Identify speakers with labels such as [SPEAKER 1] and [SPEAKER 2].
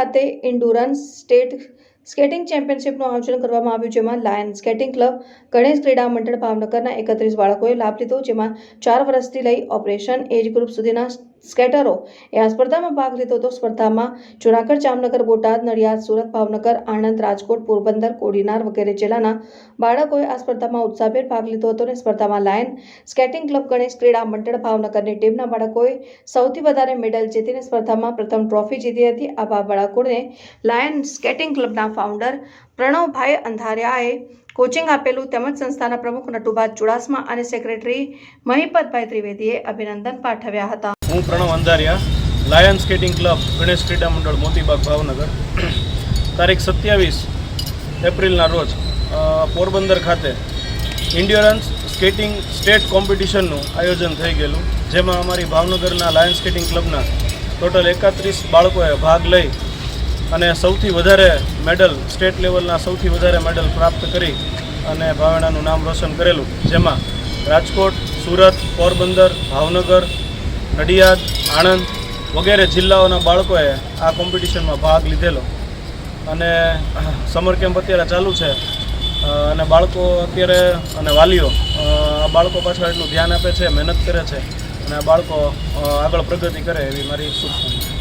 [SPEAKER 1] ખાતે ઇન્ડુરન્સ state skating ચેમ્પિયનશિપનું આયોજન કરવામાં આવ્યું, જેમાં લાયન સ્કેટિંગ ક્લબ ગણેશ ક્રીડા મંડળ ભાવનગરના એકત્રીસ બાળકોએ લાભ લીધો, જેમાં ચાર વર્ષથી લઈ ઓપરેશન એજ ગ્રુપ સુધીના સ્કેટરો. એ આ સ્પર્ધામાં ભાગ લીધો હતો. સ્પર્ધામાં જુનાગઢ, જામનગર, બોટાદ, નડિયાદ, સુરત, ભાવનગર, આણંદ, રાજકોટ, પોરબંદર, કોડીનાર વગેરે જિલ્લાના બાળકોએ આ સ્પર્ધામાં ઉત્સાહભેર ભાગ લીધો હતો અને સ્પર્ધામાં લાયન સ્કેટિંગ ક્લબ ગણેશ ક્રીડા મંડળ, ભાવનગરની ટીમના બાળકોએ સૌથી વધારે મેડલ જીતીને સ્પર્ધામાં પ્રથમ ટ્રોફી જીતી હતી. આવા બાળકોને લાયન સ્કેટિંગ ક્લબના ફાઉન્ડર પ્રણવભાઈ અંધારિયાએ કોચિંગ આપેલું તેમજ સંસ્થાના પ્રમુખ નટુભા ચુડાસમા અને સેક્રેટરી મહિપતભાઈ ત્રિવેદીએ અભિનંદન પાઠવ્યા હતા.
[SPEAKER 2] હું Pranav Andhariya lion skating club Ganesh ક્રીડા મંડળ, મોતીબાગ, ભાવનગર. તારીખ સત્યાવીસ એપ્રિલના રોજ પોરબંદર ખાતે ઇન્ડ્યોરન્સ સ્કેટિંગ સ્ટેટ કોમ્પિટિશનનું આયોજન થઈ ગયેલું, જેમાં અમારી ભાવનગરના લાયન સ્કેટિંગ ક્લબના ટોટલ એકત્રીસ બાળકોએ ભાગ લઈ અને સૌથી વધારે મેડલ સ્ટેટ લેવલના સૌથી વધારે મેડલ પ્રાપ્ત કરી અને ભાવેણાનું નામ રોશન કરેલું, જેમાં રાજકોટ, સુરત, પોરબંદર, ભાવનગર નડિયાદ, આણંદ વગેરે જિલ્લાઓના બાળકોએ આ કોમ્પિટિશનમાં ભાગ લીધેલો. અને સમર કેમ્પ અત્યારે ચાલુ છે. અને બાળકો અત્યારે, અને વાલીઓ આ બાળકો પાછળ એટલું ધ્યાન આપે છે, મહેનત કરે છે. અને આ બાળકો આગળ પ્રગતિ કરે એવી મારી શુભકામના